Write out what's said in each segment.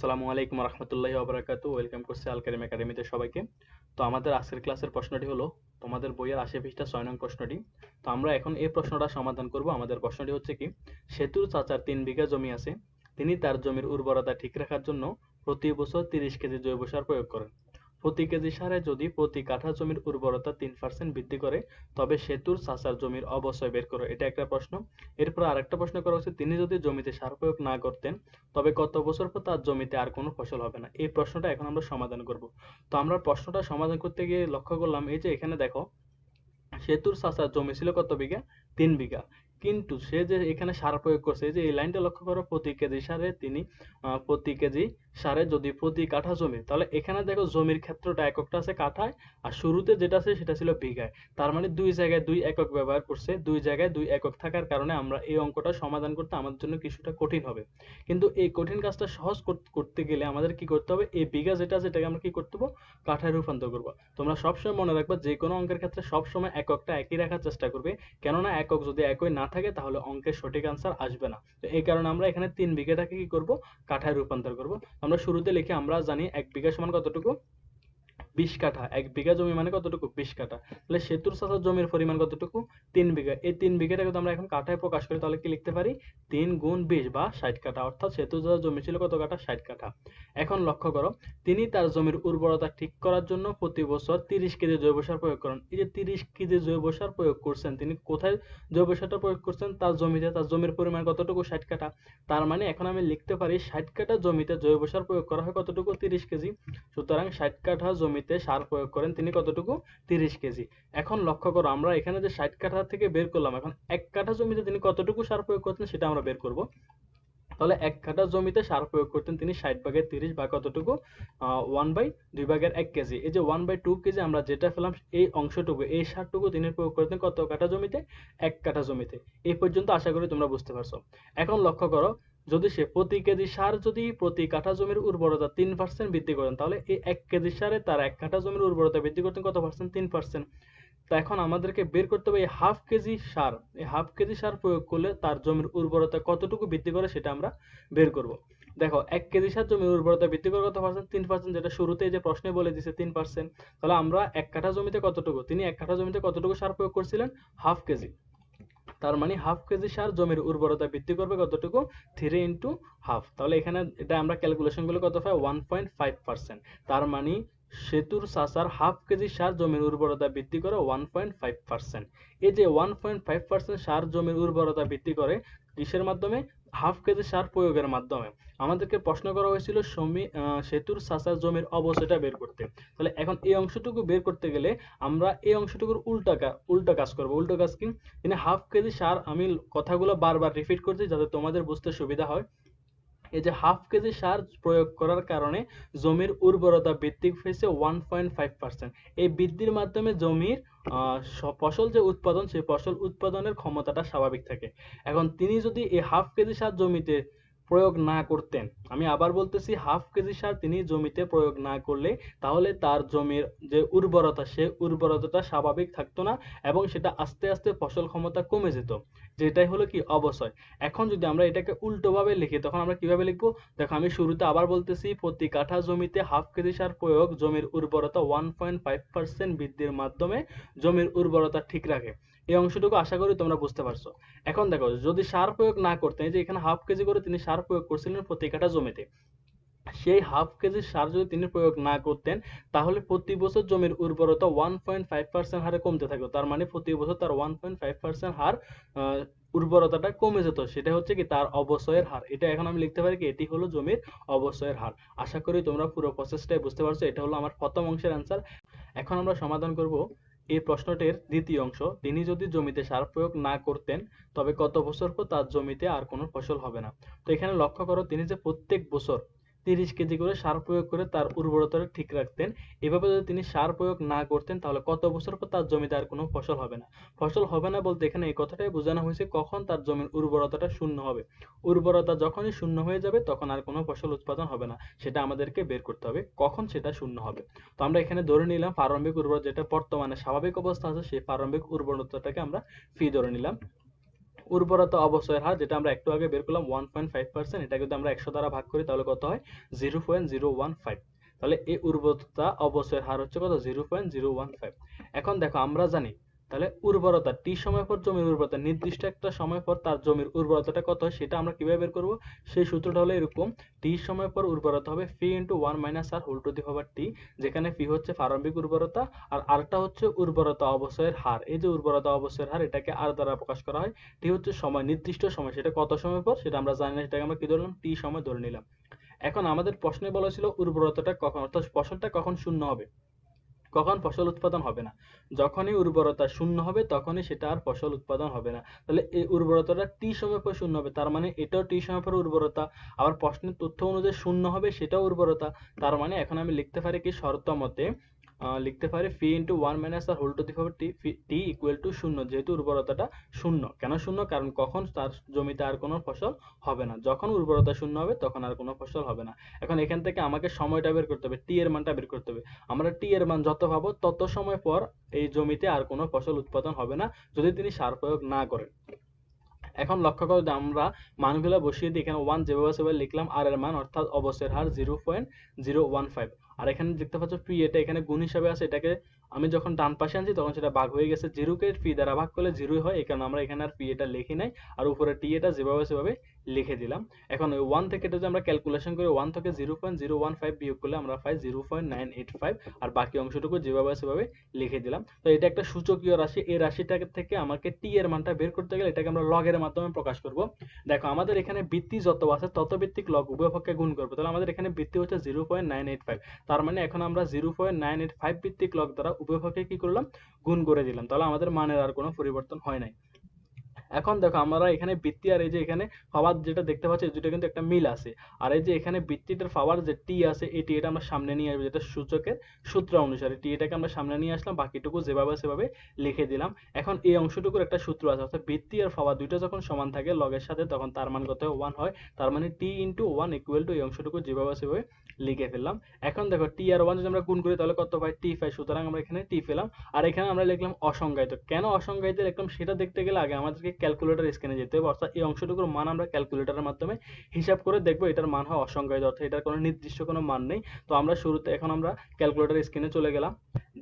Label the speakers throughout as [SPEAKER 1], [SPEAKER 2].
[SPEAKER 1] আসসালামু আলাইকুম রহমতুল্লাহি আবরাকাতু ওয়েলকাম করছি আল কারিম একাডেমিতে সবাইকে। তো আমাদের আজকের ক্লাসের প্রশ্নটি হলো, তোমাদের বইয়ের আশে ছয় নং প্রশ্নটি। তো আমরা এখন এই প্রশ্নটা সমাধান করব। আমাদের প্রশ্নটি হচ্ছে কি, সেতুর চাচার তিন বিঘা জমি আছে। তিনি তার জমির উর্বরতা ঠিক রাখার জন্য প্রতি বছর তিরিশ কেজি জৈব সার প্রয়োগ করেন। প্রতি কেজি সারে যদি প্রতি কাঠা জমির উর্বরতা তিন পার্সেন্ট বৃদ্ধি করে, তবে সেতুর চাচার জমির অবশ্যই বের করো। এটা একটা প্রশ্ন। এরপর আরেকটা প্রশ্ন করা হচ্ছে, তিনি যদি জমিতে সার প্রয়োগ না করতেন, তবে কত বছর পর তার জমিতে আর কোনো ফসল হবে না? এই প্রশ্নটা এখন আমরা সমাধান করব। তো আমরা প্রশ্নটা সমাধান করতে গিয়ে লক্ষ্য করলাম, এই যে এখানে দেখো, সেতুর চাচার জমি ছিল কত বিঘা? তিন বিঘা। কিন্তু সে যে এখানে সার প্রয়োগ করছে যে এই লাইনটা লক্ষ্য করো, প্রতি কেজি সারে তিনি প্রতি কেজি সারে যদি প্রতি কাঠা জমি, তাহলে এখানে দেখো জমির ক্ষেত্রটা এককটা আছে কাঠায়, আর শুরুতে যেটা আছে সেটা ছিল বিঘায়। তার মানে দুই জায়গায় দুই একক ব্যবহার করছে, দুই জায়গায় দুই একক থাকার কারণে আমরা এই অঙ্কটা সমাধান করতে আমাদের জন্য কিছুটা কঠিন হবে। কিন্তু এই কঠিন কাজটা সহজ করতে গেলে আমাদের কি করতে হবে? এই বিঘা যেটা আছে এটাকে আমরা কি করতে হবে? কাঠায় রূপান্তর করব। তোমরা সবসময় মনে রাখবা যে কোনো অঙ্কের ক্ষেত্রে সবসময় এককটা একই রাখার চেষ্টা করবে। কেননা একক যদি একই না থাকে, তাহলে অঙ্কের সঠিক আনসার আসবে না। তো এই কারণে আমরা এখানে তিন বিঘাটাকে কি করব? কাঠায় রূপান্তর করব। আমরা শুরুতে লিখে আমরা জানি এক বিঘা সমান কতটুকু? বিশ কাঠা, এক বিঘা জমি মানে কতটুকু? বিশ কাঠা। তাহলে সেতুর চাষার জমির পরিমাণ কতটুকু? তিন বিঘা। এই তিন বিঘাটাকে যদি আমরা এখন কাঠায় প্রকাশ করি, তাহলে কি লিখতে পারি? তিন গুণ বিশ বা ষাট কাঠা। অর্থাৎ সেতুর চাষার জমি ছিল কত কাঠা? ষাট কাঠা। এখন লক্ষ্য করো, তিনি তার জমির উর্বরতা ঠিক করার জন্য প্রতি বছর তিরিশ কেজি জৈব সার প্রয়োগ করেন। এই যে তিরিশ কেজি জৈব সার প্রয়োগ করছেন, তিনি কোথায় জৈব সারটা প্রয়োগ করছেন? তার জমিতে। তার জমির পরিমাণ কতটুকু? ষাট কাঠা। তার মানে এখন আমি লিখতে পারি, ষাট কাঠা জমিতে জৈব সার প্রয়োগ করা হয় কতটুকু? তিরিশ কেজি। সুতরাং ষাট কাঠা জমিতে সার প্রয়োগ করেন তিনি কতটুকু? তিরিশ কেজি। এখন লক্ষ্য করো, আমরা এখানে যে ষাট কাঠা থেকে বের করলাম, এখন এক কাঠা জমিতে তিনি কতটুকু সার প্রয়োগ করতেন সেটা আমরা বের করব। তাহলে এক কাঠা জমিতে সার প্রয়োগ করতেন তিনি ষাট ভাগের তিরিশ বা কতটুকু? ওয়ান বাই দুই ভাগের এক কেজি। এই যে ওয়ান বাই টু কেজি আমরা যেটা পেলাম, এই অংশটুকু, এই সারটুকু তিনি প্রয়োগ করতেন কত কাঠা জমিতে? এক কাঠা জমিতে। এই পর্যন্ত আশা করি তোমরা বুঝতে পারছ। এখন লক্ষ্য করো যদি সে প্রতি কেজি সার যদি প্রতি কাঠা জমির উর্বরতা তিন পার্সেন্ট বৃদ্ধি করেন, তাহলে এই এক কেজি সারে তার এক কাঠা জমির উর্বরতা বৃদ্ধি করতেন কত পার্সেন্ট তিন পার্সেন্ট তো এখন আমাদেরকে বের করতে হবে এই হাফ কেজি সার। এই হাফ কেজি সার প্রয়োগ করলে তার জমির উর্বরতা কতটুকু বৃদ্ধি করে সেটা আমরা বের করব। দেখো, এক কেজি সার জমির উর্বরতা বৃদ্ধি করে কত পার্সেন্ট তিন পার্সেন্ট যেটা শুরুতে যে প্রশ্নে বলে দিছে তিন পার্সেন্ট তাহলে আমরা এক কাঠা জমিতে কতটুকু? তিনি এক কাঠা জমিতে কতটুকু সার প্রয়োগ করছিলেন? Half KG. তার মানে হাফ কেজি সার জমির উর্বরতা বৃদ্ধি করবে কতটুকু? থ্রি ইন্টু হাফ তাহলে এখানে এটা আমরা ক্যালকুলেশনগুলো কত পাই? ওয়ান পয়েন্ট ফাইভ পার্সেন্ট তার মানে সেতুর চাষার হাফ কেজি সার জমির উর্বরতা বৃদ্ধি করে ওয়ান পয়েন্ট ফাইভ পার্সেন্ট এই যে ওয়ান পয়েন্ট ফাইভ পার্সেন্ট সার জমির উর্বরতা বৃদ্ধি করে কিসের মাধ্যমে? হাফ কেজি সার প্রয়োগের মাধ্যমে। আমাদেরকে প্রশ্ন করা হয়েছিল সমী সেতুর চাষার জমির অবশ্যটা বের করতে তাহলে এখন এই অংশটুকু বের করতে গেলে আমরা এই অংশটুকুর উল্টা উল্টা কাজ করব। উল্টো কাজ কি? হাফ কেজি সার আমি কথাগুলো বারবার রিপিট করছি যাতে তোমাদের বুঝতে সুবিধা হয়। এই যে হাফ কেজি সার প্রয়োগ করার কারণে জমির উর্বরতা বৃদ্ধি পেয়েছে ওয়ান পয়েন্ট ফাইভ পার্সেন্ট এই বৃদ্ধির মাধ্যমে জমির ফসল যে উৎপাদন, সেই ফসল উৎপাদনের ক্ষমতাটা স্বাভাবিক থাকে। এখন তিনি যদি এই হাফ কেজি সার জমিতে প্রয়োগ না করতেন। আমি আবার বলতেছি, হাফ কেজি সার তিনি জমিতে প্রয়োগ না করলে তাহলে তার জমির যে উর্বরতা, সে উর্বরতাটা স্বাভাবিক থাকতো না এবং সেটা আস্তে আস্তে ফসল ক্ষমতা কমে যেত। যেটাই হলো কি অবশ্যই এখন যদি আমরা এটাকে উল্টোভাবে লিখি, তখন আমরা কীভাবে লিখব? দেখো, আমি শুরুতে আবার বলতেছি, প্রতি কাঠা জমিতে হাফ কেজি সার প্রয়োগ জমির উর্বরতা ওয়ান পয়েন্ট ফাইভ পার্সেন্ট বৃদ্ধির মাধ্যমে জমির উর্বরতা ঠিক রাখে। এই অংশটুকু আশা করি তোমরা বুঝতে পারছ। এখন দেখো, যদি সার প্রয়োগ না করতেন যে এখানে হাফ কেজি করে তিনি সার প্রয়োগ করছিলেন প্রতি কাঠা জমিতে। সেই হাফ কেজি সার যদি তিনি প্রয়োগ না করতেন, তাহলে প্রতি বছর জমির উর্বরতা ওয়ান পয়েন্ট ফাইভ পার্সেন্ট হারে কমতে থাকতো। তার মানে প্রতি বছর তার ওয়ান পয়েন্ট ফাইভ পার্সেন্ট হার উর্বরতাটা কমে যেত। সেটা হচ্ছে কি তার অবশ্যয়ের হার। এটা এখন আমি লিখতে পারি কি, এটি হলো জমির অবশ্যয়ের হার। আশা করি তোমরা পুরো প্রসেসটাই বুঝতে পারছ। এটা হলো আমার প্রথম অংশের অ্যান্সার এখন আমরা সমাধান করব। এই প্রশ্নটির দ্বিতীয় অংশ, তিনি যদি জমিতে সার প্রয়োগ না করতেন, তবে কত বছর পর তার জমিতে আর কোনো ফসল হবে না। তো এখানে লক্ষ্য করো, তিনি যে প্রত্যেক বছর তিরিশ কেজি করে সার প্রয়োগ করে তার উর্বরতাটা ঠিক রাখতেন। এভাবে যদি তিনি সার প্রয়োগ না করতেন, তাহলে কত বছর পর তার জমিতে আর কোনো ফসল হবে না। ফসল হবে না বলতে এখানে এই কথাটাই বোঝানো হয়েছে, কখন তার জমির উর্বরতাটা শূন্য হবে। উর্বরতা যখনই শূন্য হয়ে যাবে, তখন আর কোনো ফসল উৎপাদন হবে না। সেটা আমাদেরকে বের করতে হবে, কখন সেটা শূন্য হবে। তো আমরা এখানে ধরে নিলাম, প্রারম্ভিক উর্বরতা যেটা বর্তমানে স্বাভাবিক অবস্থা আছে, সেই প্রারম্ভিক উর্বরতাটাকে আমরা ফি ধরে নিলাম। উর্বরতা অবসয়ের হার যেটা আমরা একটু আগে বের করলাম ওয়ান পয়েন্ট ফাইভ পার্সেন্ট এটা যদি আমরা একশো দ্বারা ভাগ করি, তাহলে কত হয়? Zero point zero one five তাহলে এই উর্বরতা অবসয়ের হার হচ্ছে কত? Zero point zero one five এখন দেখো, আমরা জানি তাহলে উর্বরতা টি সময় পর জমির উর্বরতা, নির্দিষ্ট একটা সময় পর তার জমির উর্বরতাটা কত হয় সেটা আমরা কীভাবে বের করব? সেই সূত্রটা হলো এরকম টি সময় পর উর্বরতা হবে phi into one minus R whole to the power T যেখানে ফি হচ্ছে প্রারম্ভিক উর্বরতা আর আরটা হচ্ছে উর্বরতা অবশ্যয়ের হার। এই যে উর্বরতা অবশ্যয়ের হার, এটাকে আর দ্বারা প্রকাশ করা হয়। টি হচ্ছে সময়, নির্দিষ্ট সময়, সেটা কত সময় পর? সেটা আমরা জানি না, সেটাকে আমরা কি ধরলাম টি সময় ধরে নিলাম। এখন আমাদের প্রশ্নে বলা ছিল উর্বরতাটা কখন, অর্থাৎ ফসলটা কখন শূন্য হবে? কখন ফসল উৎপাদন হবে না? যখনই উর্বরতা শূন্য হবে, তখনই সেটা আর ফসল উৎপাদন হবে না। তাহলে এই উর্বরতাটা টি সময় পর শূন্য হবে, তার মানে এটাও টি সময় পর উর্বরতা, আবার প্রশ্নের তথ্য অনুযায়ী শূন্য হবে, সেটাও উর্বরতা। তার মানে এখন আমি লিখতে পারি কি শর্ত মতে লিখতে পারি phi into one minus R whole to the power T T equal to শূন্য, যেহেতু উর্বরতাটা শূন্য। কেন শূন্য? কারণ কখন তার জমিতে আর কোনো ফসল হবে না। যখন উর্বরতা শূন্য হবে, তখন আর কোনো ফসল হবে না। এখন এখান থেকে আমাকে সময়টা বের করতে হবে টি এর মানটা বের করতে হবে। আমরা টি এর মান যত পাবো, তত সময় পর এই জমিতে আর কোনো ফসল উৎপাদন হবে না, যদি তিনি সার প্রয়োগ না করেন। এখন লক্ষ্য করো যে আমরা মানগুলো বসিয়ে দিই। এখানে ওয়ান যেভাবে সেভাবে লিখলাম আর এর মান, অর্থাৎ অবশ্যের হার zero point zero one five আর এখানে দেখতে পাচ্ছ পি এটা এখানে গুণ হিসাবে আছে, এটাকে আমি যখন ডান পাশে আনছি, তখন সেটা ভাগ হয়ে গেছে জিরোকে। পি দ্বারা ভাগ করলে জিরোই হয়, এই কারণে আমরা এখানে আর পি এটা লিখি নাই। আর উপরে টি এটা যেভাবে সেভাবে লিখে দিলাম। এখন ওই ওয়ান থেকে এটা যদি আমরা ক্যালকুলেশন করি ওয়ান থেকে zero point zero one five বিয়োগ করলে আমরা পাই zero point nine eight five আর বাকি অংশটুকু যেভাবে সেভাবে লিখে দিলাম। তো এটা একটা সূচকীয় রাশি। এই রাশিটাকে থেকে আমাকে টি এর মানটা বের করতে গেলে এটাকে আমরা লগের মাধ্যমে প্রকাশ করব। দেখো, আমাদের এখানে বৃত্তি যত আছে তত ভিত্তিক লগ উভয় পক্ষে গুণ করব। তাহলে আমাদের এখানে বৃত্তি হচ্ছে zero point nine eight five তার মানে এখন আমরা zero point nine eight five ভিত্তিক লগ দ্বারা উভয় কি করলাম? গুণ করে দিলাম। তাহলে আমাদের মানের আর কোনো পরিবর্তন হয় নাই। এখন দেখো আমরা এখানে বৃত্তি আর এই যে এখানে পাওয়ার যেটা দেখতে পাচ্ছি দুটো কিন্তু একটা মিল আছে। আর এই যে এখানে বৃত্তিটার পাওয়ার যে টি আছে, এই টি এটা আমরা সামনে নিয়ে আসব, যেটা সূচকের সূত্র অনুসারে। টি এটাকে আমরা সামনে নিয়ে আসলাম, বাকিটুকু যেভাবে সেভাবে লিখে দিলাম। এখন এই অংশটুকুর একটা সূত্র আছে, অর্থাৎ বৃত্তি আর পাওয়ার দুইটা যখন সমান থাকে লগের সাথে, তখন তার মান কত ওয়ান হয়। তার মানে T into one equal to এই অংশটুকু যেভাবে সেভাবে লিখে ফেললাম। এখন দেখো টি আর ওয়ান যদি আমরা গুণ করি, তাহলে কত পাই? টি পাই। সুতরাং আমরা এখানে টি পেলাম। আর এখানে আমরা লিখলাম অসংজ্ঞায়িত। কেন অসংজ্ঞায়িত লিখলাম? সেটা দেখতে গেলে আগে আমাদেরকে ক্যালকুলেটর স্ক্যানে যেতে হবে। অর্থাৎ এই অংশটুকুর মান আমরা ক্যালকুলেটরের মাধ্যমে হিসাব করে দেখব এটার মান হয় অসংজ্ঞায়িত, অর্থাৎ এটার কোনো নির্দিষ্ট কোনো মান নেই। তো আমরা শুরুতে, এখন আমরা ক্যালকুলেটর স্ক্রিনে চলে গেলাম।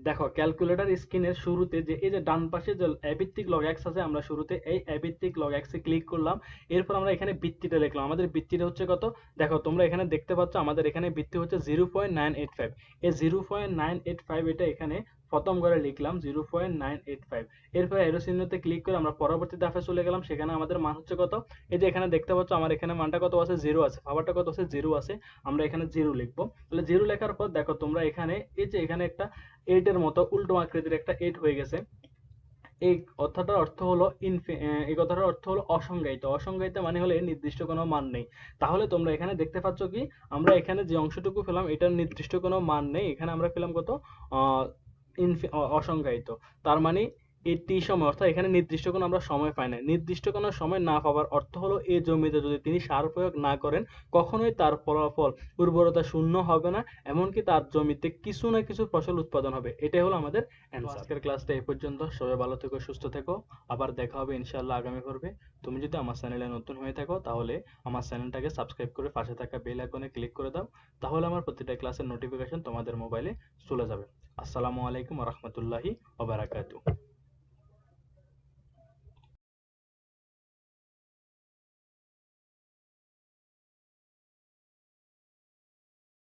[SPEAKER 1] দেখো ক্যালকুলেটর স্ক্রিনের শুরুতে যে, এই যে ডান পাশে যে অ্যাভিত্তিক লগ এক্স আছে, আমরা শুরুতে এই অ্যাভিত্তিক লগ এক্সে ক্লিক করলাম। এরপর আমরা এখানে বৃত্তিটা লিখলাম। আমাদের বৃত্তিটা হচ্ছে কত? দেখো, তোমরা এখানে দেখতে পাচ্ছ, আমাদের এখানে বৃত্তি হচ্ছে zero point nine eight five এই zero point nine eight five এটা এখানে প্রথম করে লিখলাম zero point nine eight five এরপর এরো চিহ্নতে ক্লিক করে আমরা পরবর্তী ধাপে চলে গেলাম, সেখানে আমাদের মান হচ্ছে কত? এই যে এখানে দেখতে পাচ্ছ আমার এখানে মানটা কত আছে? জিরো আছে পাওয়ারটা কত আছে? জিরো আছে, আমরা এখানে জিরো লিখব। তাহলে জিরো লেখার পর দেখো তোমরা এখানে, এই যে এখানে একটা এইটের মতো উল্টো আকৃতির একটা এইট হয়ে গেছে। এই কথাটার অর্থ হলো ইনফি- এই কথাটার অর্থ হলো অসংজ্ঞায়িত। অসংজ্ঞায়িত মানে হলো নির্দিষ্ট কোনো মান নেই। তাহলে তোমরা এখানে দেখতে পাচ্ছ কি? আমরা এখানে যে অংশটুকু পেলাম, এটার নির্দিষ্ট কোনো মান নেই। এখানে আমরা পেলাম কত? অসংজ্ঞায়িত তার মানে এই সময়, অর্থাৎ এখানে নির্দিষ্ট কোনো আমরা সময় পাই না নির্দিষ্ট কোনো সময় না পাওয়ার অর্থ হলো এই জমিতে যদি তিনি সার প্রয়োগ না করেন, কখনোই তার ফলাফল উর্বরতা শূন্য হবে না, এমনকি তার জমিতে কিছু না কিছু ফসল উৎপাদন হবে। এটাই হলো আমাদের আজকের ক্লাসটা এই পর্যন্ত। সবাই ভালো থেকো, সুস্থ থেকো। আবার দেখা হবে ইনশাআল্লাহ আগামী পর্বে। তুমি যদি আমার চ্যানেলে নতুন হয়ে থাকো, তাহলে আমার চ্যানেলটাকে সাবস্ক্রাইব করে পাশে থাকা বেল আইকনে ক্লিক করে দাও। তাহলে আমার প্রতিটা ক্লাসের নোটিফিকেশন তোমাদের মোবাইলে চলে যাবে। আসসালামু আলাইকুম রহমতুল্লাহি ওবারাকাতু